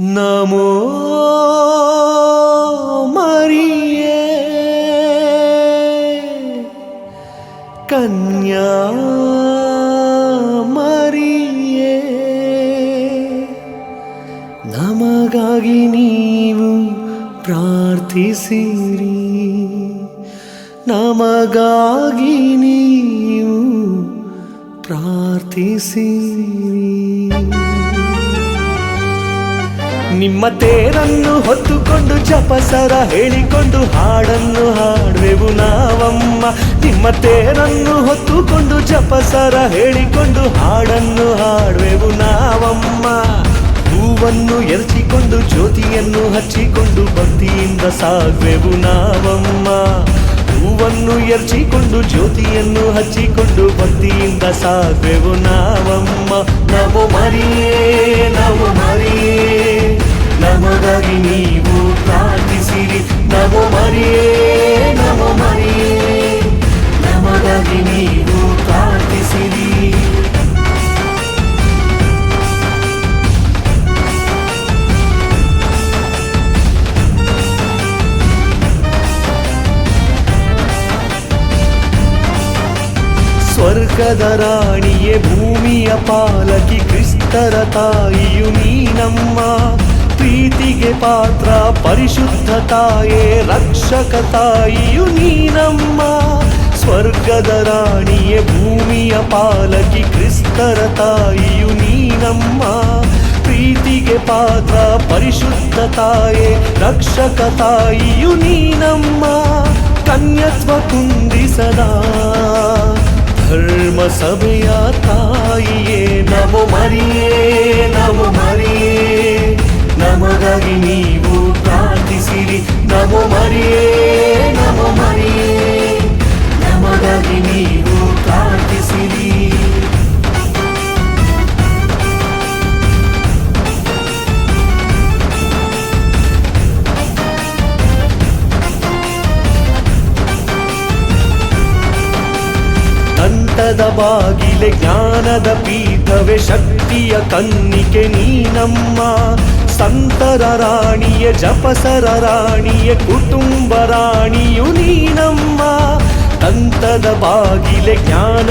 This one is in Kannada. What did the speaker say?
ನಮೋ ಮರಿಯೇ ಕನ್ಯಾ ಮರಿಯೇ ನಮಗಾಗಿ ನೀವು ಪ್ರಾರ್ಥಿಸಿರಿ ನಮಗಾಗಿ ನೀವು ಪ್ರಾರ್ಥಿಸಿರಿ ನಿಮ್ಮ ತೇರನ್ನು ಹೊತ್ತುಕೊಂಡು ಜಪಸರ ಹೇಳಿಕೊಂಡು ಹಾಡನ್ನು ಹಾಡುವೆವು ನಾವಮ್ಮ. ನಿಮ್ಮ ತೇರನ್ನು ಹೊತ್ತುಕೊಂಡು ಜಪಸರ ಹೇಳಿಕೊಂಡು ಹಾಡನ್ನು ಹಾಡುವೆವು ನಾವಮ್ಮ. ಹೂವನ್ನು ಎರಚಿಕೊಂಡು ಜ್ಯೋತಿಯನ್ನು ಹಚ್ಚಿಕೊಂಡು ಭಕ್ತಿಯಿಂದ ಸಾಗುವೆವು ನಾವಮ್ಮ. ಹೂವನ್ನು ಎರಚಿಕೊಂಡು ಜ್ಯೋತಿಯನ್ನು ಹಚ್ಚಿಕೊಂಡು ಭಕ್ತಿಯಿಂದ ಸಾಗುವೆವು ನಾವಮ್ಮ. ನಾವು ಮರಿಯೇ ನಾವು ಮರಿಯೇ. ಸ್ವರ್ಗದ ರಾಣಿಯೇ ಭೂಮಿಯ ಪಾಲಕಿ ಕ್ರಿಸ್ತರ ತಾಯಿಯು ನೀನಮ್ಮ ಪ್ರೀತಿಗೆ ಪಾತ್ರ ಪರಿಶುದ್ಧ ತಾಯೇ ರಕ್ಷಕ ತಾಯಿಯು ನೀನಮ್ಮ ಸ್ವರ್ಗದ ರಾಣಿಯೇ ಭೂಮಿಯ ಪಾಲಕಿ ಕ್ರಿಸ್ತರ ತಾಯಿಯು ನೀನಮ್ಮ ಪ್ರೀತಿಗೆ ಪಾತ್ರ ಪರಿಶುದ್ಧ ತಾಯೇ ರಕ್ಷಕ ತಾಯಿಯು ನೀನಮ್ಮ ಕನ್ಯತ್ವ ಕುಂದಿಸದ கர்ம சபையா தாயே நமோ மரியே நமோ மரியே ದಂತದ ಬಾಗಿಲೆ, ಜ್ಞಾನದ ಪೀಠವೇ ಶಕ್ತಿಯ ಕನ್ನಿಕೆ ನೀನಮ್ಮ. ಸಂತರ ರಾಣಿಯ, ಜಪಸರ ರಾಣಿಯ, ಕುಟುಂಬ ರಾಣಿಯು ನೀನಮ್ಮ. ತಂತದ ಬಾಗಿಲೆ, ಜ್ಞಾನ